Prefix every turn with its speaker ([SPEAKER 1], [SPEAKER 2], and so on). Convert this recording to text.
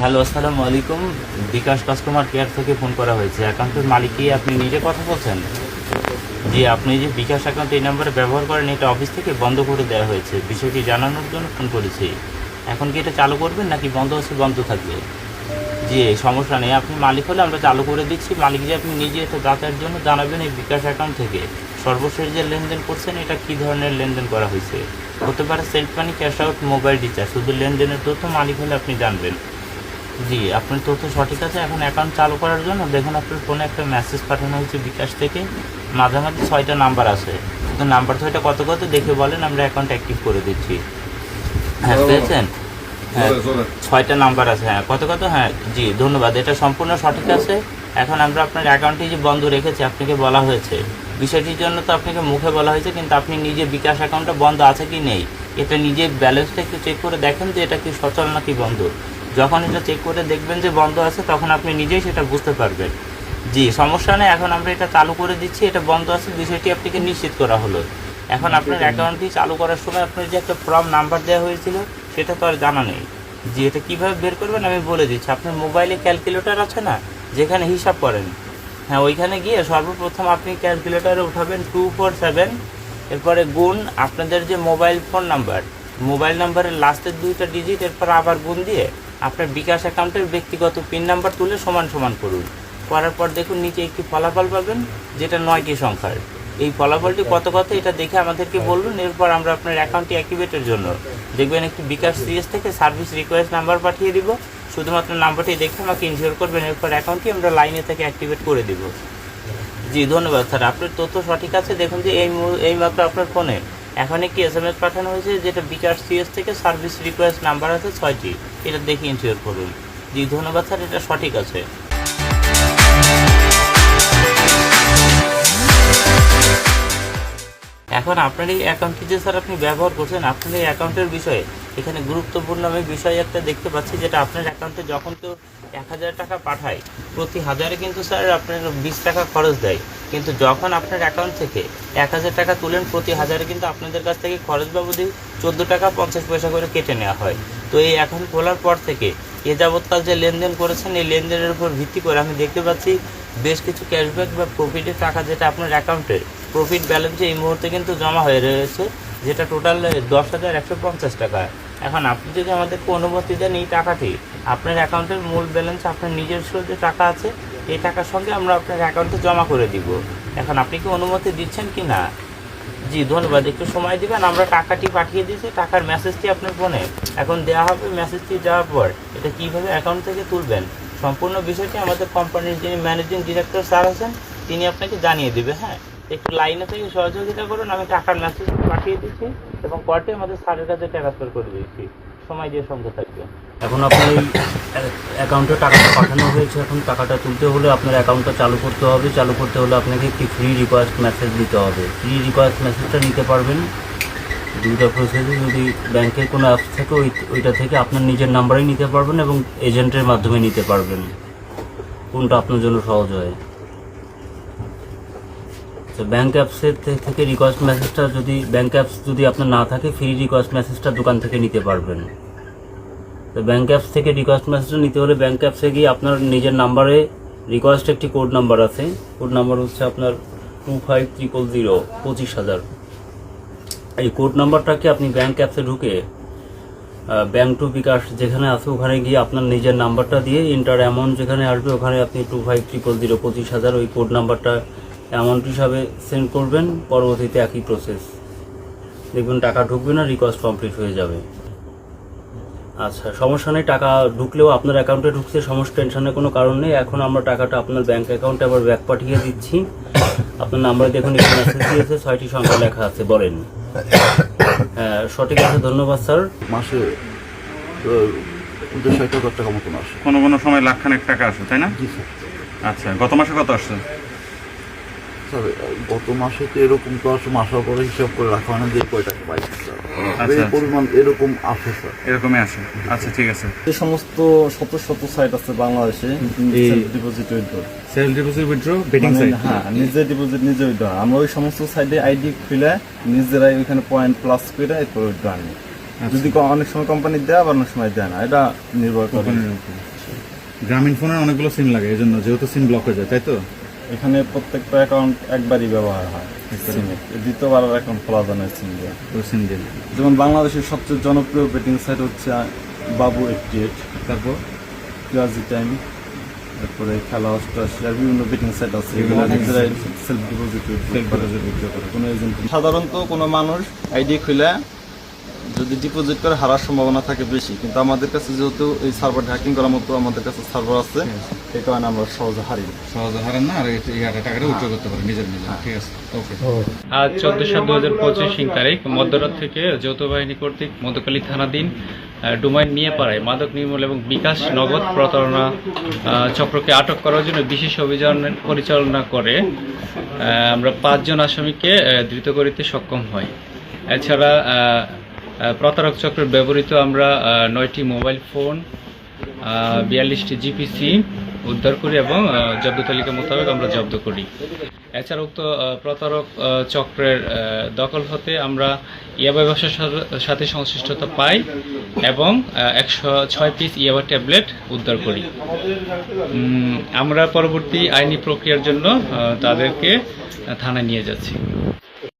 [SPEAKER 1] Hello, আসসালামু আলাইকুম। BKash customer care থেকে ফোন করা হয়েছে। অ্যাকাউন্টের মালিক কি আপনি নিজে কথা বলছেন? জি, আপনি যে বিকাশ অ্যাকাউন্ট এই নাম্বারে ব্যবহার করেন, এটা অফিস থেকে বন্ধ করে দেওয়া হয়েছে। বিষয়টি জানানোর জন্য ফোন করেছি। এখন কি এটা চালু করবেন নাকি বন্ধ আছে, বন্ধ থাকবে? জি, সমস্যা নেই। আপনি মালিক হলে আমরা চালু করে দিচ্ছি। মালিক যে আপনি নিজে এটা যাতায়াতের জন্য জানাবেন এই বিকাশ অ্যাকাউন্ট থেকে। সর্বশেষ যে লেনদেন করছেন, এটা কী ধরনের লেনদেন করা হয়েছে? হতে পারে sent money, cash out, mobile recharge. শুধু লেনদেনের তথ্য মালিক হলে আপনি জানবেন। জি আপনার তথ্য সঠিক আছে। এখন অ্যাকাউন্ট চালু করার জন্য দেখুন আপনার ফোনে একটা মেসেজ পাঠানো হয়েছে বিকাশ থেকে। মাঝামাঝি ছয়টা নাম্বার আছে। তো নাম্বার ছয়টা কত কত দেখে বলেন আমরা অ্যাকাউন্ট অ্যাক্টিভ করে দিচ্ছি। হ্যাঁ পেয়েছেন? হ্যাঁ ছয়টা নাম্বার আছে হ্যাঁ কত কত? হ্যাঁ জি ধন্যবাদ। এটা সম্পূর্ণ সঠিক আছে। এখন আমরা আপনার অ্যাকাউন্টটি যে বন্ধ রেখেছি আপনাকে বলা হয়েছে। বিষয়টির জন্য তো আপনাকে মুখে বলা হয়েছে কিন্তু আপনি নিজে বিকাশ অ্যাকাউন্টটা বন্ধ আছে কি নেই? এটা নিজে ব্যালেন্সটা একটু চেক করে দেখেন যে এটা কি সচল নাকি বন্ধ। যখন এটা চেক করে দেখবেন যে বন্ধ আছে তখন আপনি নিজেই সেটা বুঝতে পারবেন। জি সমস্যা নেই এখন আমরা এটা চালু করে দিচ্ছি এটা বন্ধ আছে বিষয়টি আপনাকে নিশ্চিত করা হলো। এখন আপনার অ্যাকাউন্টটি চালু করার সময় আপনার যে একটা ফর্ম নাম্বার দেওয়া হয়েছিল সেটা তো আর জানা নেই। যে এটা কীভাবে বের করবেন আমি বলে দিচ্ছি। আপনার মোবাইলে ক্যালকুলেটর আছে না যেখানে হিসাব করেন। হ্যাঁ ওইখানে গিয়ে সর্বপ্রথম আপনি ক্যালকুলেটরে উঠাবেন টু ফোর সেভেন এরপরে গুণ আপনাদের যে মোবাইল ফোন নাম্বার মোবাইল নাম্বারের লাস্টের দুইটা ডিজিট এরপর আবার গুণ দিয়ে আপনার বিকাশ অ্যাকাউন্টের ব্যক্তিগত পিন নাম্বার তুলে সমান সমান করুন। করার পর দেখুন নিচে একটি ফলাফল পাবেন, যেটা নয়টি সংখ্যার। এই ফলাফলটি কত কত এটা দেখে আমাদেরকে বলুন, এরপর আমরা আপনার অ্যাকাউন্টটি অ্যাক্টিভেটের জন্য। দেখবেন একটি বিকাশ সিএস থেকে সার্ভিস রিকোয়েস্ট নাম্বার পাঠিয়ে দিব, শুধুমাত্র নাম্বারটি দেখে আমাকে ইনশিওর করবেন, এরপর অ্যাকাউন্টটি আমরা লাইনে থেকে অ্যাক্টিভেট করে দিব। জি, ধন্যবাদ স্যার। আপনার তথ্য সঠিক আছে, দেখুন যে এই এই মাত্র আপনার ফোনে। এখন একটি এস এম এস পাঠানো হয়েছে? যেটা বিকাশ সিএস থেকে সার্ভিস রিকোয়েস্ট নাম্বার আছে ছয়টি। এটা দেখে ইনশিওর করুন। জি, ধন্যবাদ স্যার, এটা সঠিক আছে। এখন আপনার এই অ্যাকাউন্টটি যে স্যার আপনি ব্যবহার করছেন? আপনার এই অ্যাকাউন্টের বিষয়ে এখানে গুরুত্বপূর্ণ আমি বিষয় একটা দেখতে পাচ্ছি, যেটা আপনার অ্যাকাউন্টে যখন কেউ এক হাজার টাকা পাঠায়, প্রতি হাজারে কিন্তু স্যার আপনার বিশ টাকা খরচ দেয়। কিন্তু যখন আপনার অ্যাকাউন্ট থেকে এক হাজার টাকা তুলেন, প্রতি হাজারে কিন্তু আপনাদের কাছ থেকে খরচ বাবদই চোদ্দ টাকা পঞ্চাশ পয়সা করে কেটে নেওয়া হয়। তো এই অ্যাকাউন্ট খোলার পর থেকে এ যাবৎকাল যে লেনদেন করেছেন, এই লেনদেনের উপর ভিত্তি করে আমি দেখতে পাচ্ছি বেশ কিছু ক্যাশব্যাক বা প্রফিটের টাকা যেটা আপনার অ্যাকাউন্টে প্রফিট ব্যালেন্সে এই মুহূর্তে কিন্তু জমা হয়ে রয়েছে। যেটা টোটাল দশ হাজার একশো পঞ্চাশ টাকা। এখন আপনি যদি আমাদেরকে অনুমতি দেন এই টাকাটি, আপনার অ্যাকাউন্টের মূল ব্যালেন্স আপনার নিজস্ব যে টাকা আছে, এই টাকার সঙ্গে আমরা আপনার অ্যাকাউন্টে জমা করে দিব। এখন আপনি কি অনুমতি দিচ্ছেন কি না? জি, ধন্যবাদ। একটু সময় দিবেন, আমরা টাকাটি পাঠিয়ে দিয়েছি, টাকার মেসেজটি আপনার ফোনে এখন দেওয়া হবে মেসেজটি দেওয়ার পর এটা কীভাবে অ্যাকাউন্ট থেকে তুলবেন? সম্পূর্ণ বিষয়টি আমাদের কোম্পানির যিনি ম্যানেজিং ডিরেক্টর স্যার আছেন, তিনি আপনাকে জানিয়ে দেবে হ্যাঁ? একটু লাইনে থেকে সহযোগিতা করুন, আমি টাকার মেসেজ পাঠিয়ে দিচ্ছি এবং পরটি আমাদের স্যারের কাছে ট্রান্সফার করে দিচ্ছি। সময় দিয়ে সঙ্গে থাকবে
[SPEAKER 2] এখন আপনার অ্যাকাউন্টে টাকাটা পাঠানো হয়েছে, এখন টাকাটা তুলতে হলে আপনার অ্যাকাউন্টটা চালু করতে হবে। চালু করতে হলে আপনাকে একটি ফ্রি রিকোয়েস্ট মেসেজ দিতে হবে। ফ্রি রিকোয়েস্ট মেসেজটা নিতে পারবেন। দুইটা প্রসেসে যদি ব্যাংকের কোনো অ্যাপস থাকে, ওই, ওইটা থেকে আপনার নিজের নাম্বারেই নিতে পারবেন এবং এজেন্টের মাধ্যমে নিতে পারবেন। কোনটা আপনার জন্য সহজ হয়? তো ব্যাঙ্ক অ্যাপসের থেকে রিকোয়েস্ট মেসেজটা যদি ব্যাঙ্ক অ্যাপস যদি আপনার না থাকে ফ্রি রিকোয়েস্ট মেসেজটা দোকান থেকে নিতে পারবেন। তো ব্যাঙ্ক অ্যাপস থেকে রিকোয়েস্ট মেসেজটা নিতে হলে ব্যাংক অ্যাপসে গিয়ে আপনার নিজের নাম্বারে রিকোয়েস্ট একটি কোড নাম্বার আছে। কোড নাম্বার হচ্ছে আপনার টু ফাইভ ট্রিপল জিরো পঁচিশ হাজার। এই কোড নাম্বারটাকে আপনি ব্যাঙ্ক অ্যাপসে ঢুকে ব্যাঙ্ক টু বিকাশ যেখানে আছে ওখানে গিয়ে আপনার নিজের নাম্বারটা দিয়ে ইন্টার অ্যামাউন্ট যেখানে আসবে, ওখানে আপনি টু ফাইভ ট্রিপল জিরো পঁচিশ হাজার ওই কোড নাম্বারটা অ্যামাউন্ট হিসাবে সেন্ড করবেন পরবর্তীতে একই প্রসেস দেখবেন টাকা ঢুকবে না রিকোয়েস্ট কমপ্লিট হয়ে যাবে। আচ্ছা সমস্যা নেই টাকা ঢুকলেও আপনার অ্যাকাউন্টে ঢুকছে সমস্যা টেনশনের কোনো কারণ নেই। এখন আমরা টাকাটা আপনার ব্যাঙ্ক অ্যাকাউন্টে আবার ব্যাক পাঠিয়ে দিচ্ছি। আপনার নাম্বারে দেখুন একটি মেসেজ দিয়েছে ছয়টি সংখ্যা লেখা আছে বলেন। হ্যাঁ সঠিক আছে ধন্যবাদ স্যার।
[SPEAKER 3] মাসে হাজার টাকা মতন আসে।
[SPEAKER 4] কোনো কোনো সময় লাখখানেক টাকা আসে তাই না? আচ্ছা গত মাসে কত আসছে?
[SPEAKER 3] স্যার গত মাসে তো এরকম তো আসে মাসার পরে হিসাব করে রাখা হয় না যে কয় টাকা পাইছি স্যার
[SPEAKER 4] আচ্ছা।
[SPEAKER 3] এই পরিমাণ এরকম আসে স্যার।
[SPEAKER 4] এরকমই আসে আচ্ছা ঠিক আছে।
[SPEAKER 5] যে সমস্ত শত শত সাইট আছে বাংলাদেশে ডিপোজিট উইথড্র
[SPEAKER 4] সেল ডিপোজিট উইথড্র বেটিং
[SPEAKER 5] মানে হ্যাঁ নিজে ডিপোজিট নিজে উইথড্র আমরা ওই সমস্ত সাইডে আইডি খুলে নিজেরাই ওইখানে পয়েন্ট প্লাস করে এরপর উইথড্র আনি। যদি ক- অনেক সময় কোম্পানি দেয় আবার অনেক সময় দেয় না। এটা নির্ভর করে।
[SPEAKER 4] গ্রামীণ ফোনের অনেকগুলো সিম লাগে এই জন্য যেহেতু সিম ব্লক হয়ে যায় তাই তো?
[SPEAKER 5] এখানে প্রত্যেকটা অ্যাকাউন্ট একবারই ব্যবহার হয় দ্বিতীয়বার অ্যাকাউন্ট খোলা যায় না সিম দিয়ে।
[SPEAKER 4] সিম দিয়ে
[SPEAKER 5] যেমন বাংলাদেশের সবচেয়ে জনপ্রিয় বেটিং সাইট হচ্ছে বাবু এইটটি এইট
[SPEAKER 4] তারপর?
[SPEAKER 5] ক্লাসি টাইম তারপরে খেলা অষ্টআশি আর বিভিন্ন বেটিং সাইট আছে। এগুলো নিজেরাই সেলফ ডিপোজিট কোনো এজেন্ট সাধারণত কোনো মানুষ আইডি খুলে যদি ডিপোজিট করে হারার সম্ভাবনা থাকে বেশি কিন্তু আমাদের কাছে যেহেতু এই সার্ভার হ্যাকিং করার মতো আমাদের কাছে সার্ভার আছে এই কারণে আমরা সহজে হারি।
[SPEAKER 4] সহজে হারান না আর ইয়াটা টাকাটা উইথড্র করতে পারেন নিজের নিজে ঠিক আছে ওকে
[SPEAKER 6] আজ চোদ্দ সাত দু হাজার পঁচিশ তারিখ মধ্যরাত থেকে যৌথ বাহিনী কর্তৃক মধ্যকালী থানাধীন ডোমাইন নিয়ে পাড়ায় মাদক নির্মূল এবং বিকাশ নগদ প্রতারণা চক্রকে আটক করার জন্য বিশেষ অভিযান পরিচালনা করে আহ, আমরা পাঁচজন আসামিকে ধৃত করিতে সক্ষম হই। এছাড়া প্রতারক চক্রের ব্যবহৃত আমরা নয়টি মোবাইল ফোন বিয়াল্লিশটি জিপিসি উদ্ধার করি এবং জব্দ তালিকা মোতাবেক আমরা জব্দ করি। এছাড়া উক্ত প্রতারক চক্রের দখল হতে আমরা ইয়াবা ব্যবসার সাথে সংশ্লিষ্টতা পাই এবং একশো ছয় পিস ইয়াবা ট্যাবলেট উদ্ধার করি। আমরা পরবর্তী আইনি প্রক্রিয়ার জন্য তাদেরকে থানায় নিয়ে যাচ্ছি।